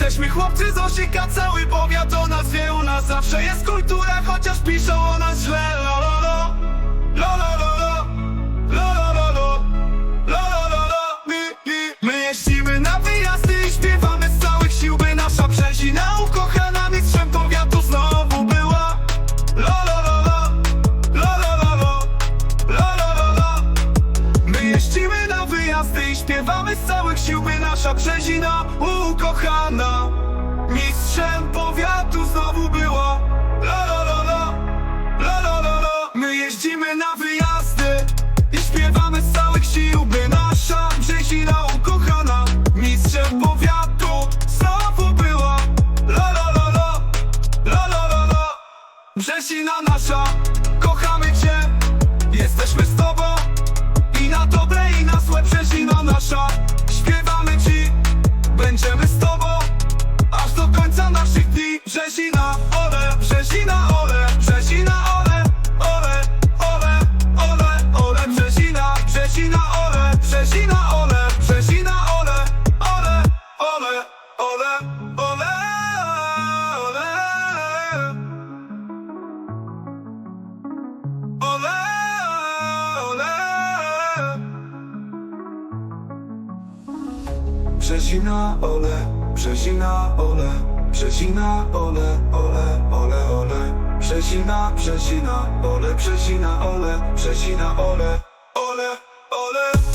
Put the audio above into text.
Jesteśmy chłopcy z Osika, cały powiat o nas wie U nas zawsze jest kultura, chociaż piszą o nas źle Lo, lo, lo, lo, lo, lo, lo. Lo, lo, lo, lo. Lo, lo, lo, lo. My, my, my jeździmy na wyjazdy i śpiewamy z całych sił By nasza brzezina ukochana mistrzem powiatu znowu była Lo, lo, lo, lo. Lo, lo, lo, lo. Lo, lo, lo, lo. My jeździmy na wyjazdy i śpiewamy z całych sił By nasza brzezina na wyjazdy I śpiewamy z całych sił By nasza brzezina ukochana Mistrzem powiatu znowu była. La la la la. La la la la. Brzezina nasza Kochamy Cię. Jesteśmy z Tobą i na dobre i na złe. Brzezina nasza Śpiewamy Ci. Będziemy z Tobą Aż do końca naszych dni. Brzezina, ole, Brzezina, ole Brzezina, ole, Brzezina, ole Brzezina, ole, ole, ole, ole. Brzezina, Brzezina, ole, Brzezina, ole Brzezina, ole, ole, ole